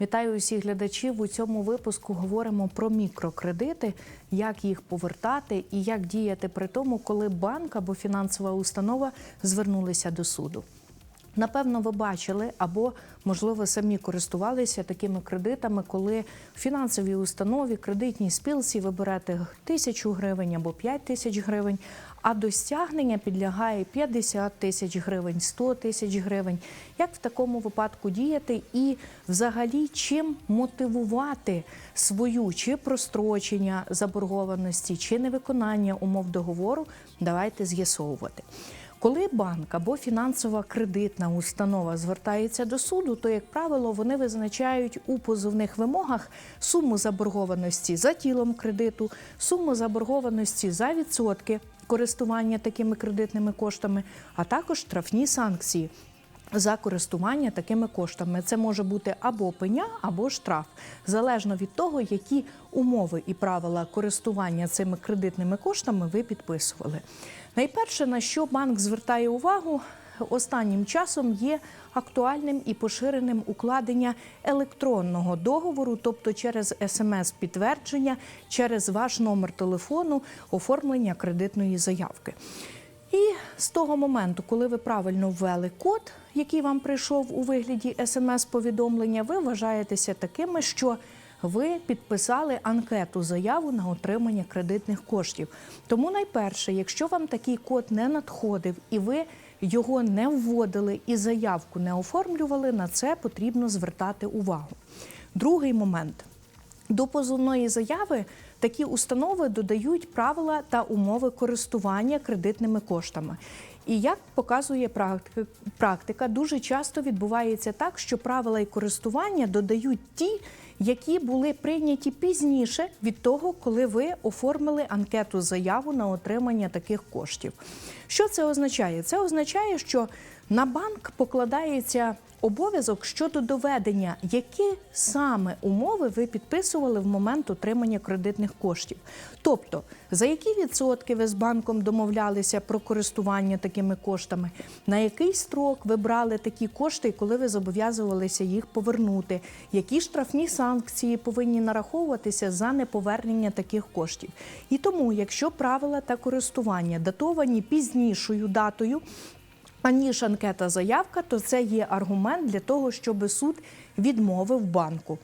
Вітаю усіх глядачів. У цьому випуску говоримо про мікрокредити, як їх повертати і як діяти при тому, коли банк або фінансова установа звернулися до суду. Напевно, ви бачили або, можливо, самі користувалися такими кредитами, коли в фінансовій установі, кредитній спілці ви берете тисячу гривень або 5 тисяч гривень, а до стягнення підлягає 50 тисяч гривень, 100 тисяч гривень. Як в такому випадку діяти і взагалі чим мотивувати свою чи прострочення заборгованості, чи невиконання умов договору, давайте з'ясовувати. Коли банк або фінансова кредитна установа звертається до суду, то, як правило, вони визначають у позовних вимогах суму заборгованості за тілом кредиту, суму заборгованості за відсотки користування такими кредитними коштами, а також штрафні санкції. За користування такими коштами це може бути або пеня, або штраф, залежно від того, які умови і правила користування цими кредитними коштами ви підписували. Найперше, на що банк звертає увагу останнім часом, є актуальним і поширеним укладення електронного договору, тобто через смс-підтвердження, через ваш номер телефону, оформлення кредитної заявки. І з того моменту, коли ви правильно ввели код, який вам прийшов у вигляді смс-повідомлення, ви вважаєтеся такими, що ви підписали анкету заяву на отримання кредитних коштів. Тому найперше, якщо вам такий код не надходив і ви його не вводили і заявку не оформлювали, на це потрібно звертати увагу. Другий момент. До позовної заяви такі установи додають правила та умови користування кредитними коштами. І як показує практика, дуже часто відбувається так, що правила і користування додають ті, які були прийняті пізніше від того, коли ви оформили анкету заяву на отримання таких коштів. Що це означає? Це означає, що на банк покладається обов'язок щодо доведення, які саме умови ви підписували в момент отримання кредитних коштів. Тобто, за які відсотки ви з банком домовлялися про користування такими коштами, на який строк ви брали такі кошти, і коли ви зобов'язувалися їх повернути, які штрафні санкції повинні нараховуватися за неповернення таких коштів. І тому, якщо правила та користування датовані пізнішою датою, аніж анкета заявка, то це є аргумент для того, щоб суд відмовив банку.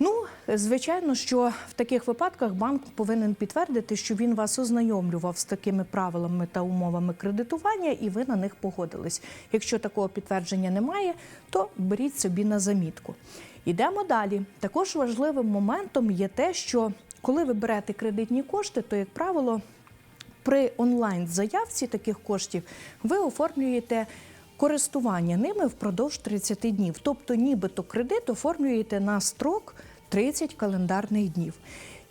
Ну, звичайно, що в таких випадках банк повинен підтвердити, що він вас ознайомлював з такими правилами та умовами кредитування, і ви на них погодились. Якщо такого підтвердження немає, то беріть собі на замітку. Йдемо далі. Також важливим моментом є те, що коли ви берете кредитні кошти, то, як правило, при онлайн-заявці таких коштів ви оформлюєте користування ними впродовж 30 днів. Тобто, нібито кредит оформлюєте на строк 30 календарних днів.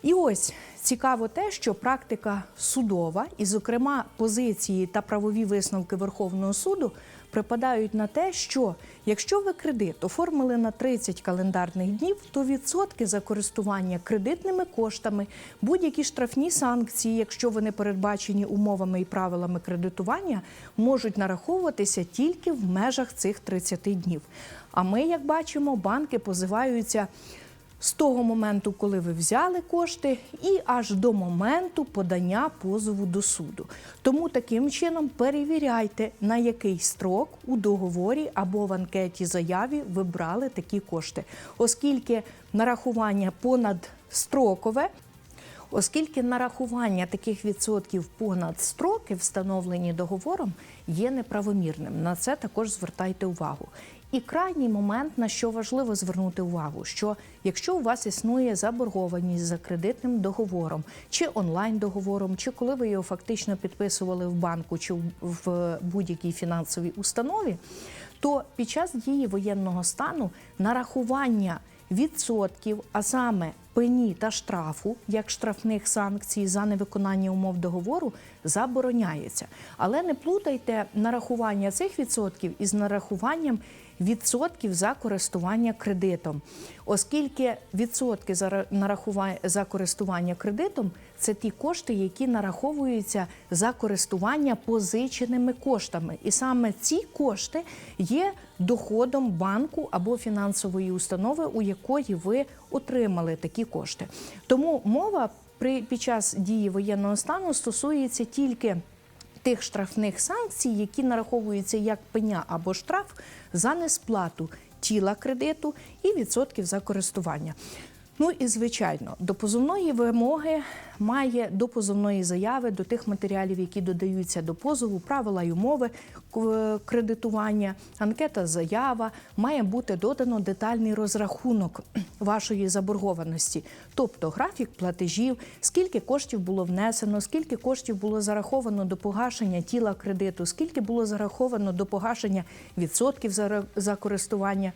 І ось цікаво те, що практика судова, і, зокрема, позиції та правові висновки Верховного суду припадають на те, що якщо ви кредит оформили на 30 календарних днів, то відсотки за користування кредитними коштами, будь-які штрафні санкції, якщо вони передбачені умовами і правилами кредитування, можуть нараховуватися тільки в межах цих 30 днів. А ми, як бачимо, банки позиваються з того моменту, коли ви взяли кошти, і аж до моменту подання позову до суду. Тому таким чином перевіряйте, на який строк у договорі або в анкеті заяві ви брали такі кошти, оскільки нарахування понад строкове. Оскільки нарахування таких відсотків понад строки, встановлені договором, є неправомірним. На це також звертайте увагу. І крайній момент, на що важливо звернути увагу, що якщо у вас існує заборгованість за кредитним договором, чи онлайн-договором, чи коли ви його фактично підписували в банку чи в будь-якій фінансовій установі, то під час дії воєнного стану нарахування відсотків, а саме пені та штрафу, як штрафних санкцій за невиконання умов договору, забороняється. Але не плутайте нарахування цих відсотків із нарахуванням відсотків за користування кредитом, оскільки відсотки за за користування кредитом це ті кошти, які нараховуються за користування позиченими коштами, і саме ці кошти є доходом банку або фінансової установи, у якої ви отримали такі кошти. Тому мова при під час дії воєнного стану стосується тільки тих штрафних санкцій, які нараховуються як пеня або штраф за несплату тіла кредиту і відсотків за користування. Ну і звичайно, до позовної вимоги має до позовної заяви, до тих матеріалів, які додаються до позову, правила й умови кредитування, анкета заява, має бути додано детальний розрахунок вашої заборгованості, тобто графік платежів, скільки коштів було внесено, скільки коштів було зараховано до погашення тіла кредиту, скільки було зараховано до погашення відсотків за користування.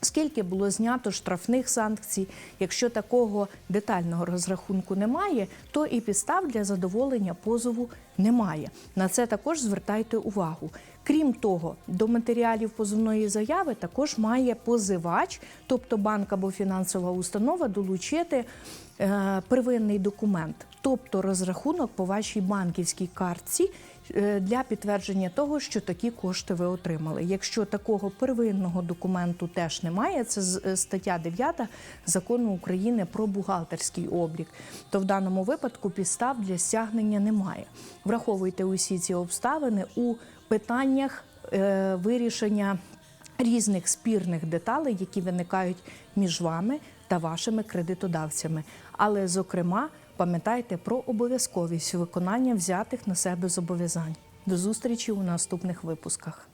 Скільки було знято штрафних санкцій? Якщо такого детального розрахунку немає, то і підстав для задоволення позову немає. На це також звертайте увагу. Крім того, до матеріалів позовної заяви також має позивач, тобто банк або фінансова установа, долучити е, первинний документ, тобто розрахунок по вашій банківській картці для підтвердження того, що такі кошти ви отримали. Якщо такого первинного документу теж немає, це е, стаття 9 закону України про бухгалтерський облік, то в даному випадку підстав для стягнення немає. Враховуйте усі ці обставини у питаннях е, вирішення різних спірних деталей, які виникають між вами та вашими кредитодавцями. Але, зокрема, пам'ятайте про обов'язковість виконання взятих на себе зобов'язань. До зустрічі у наступних випусках.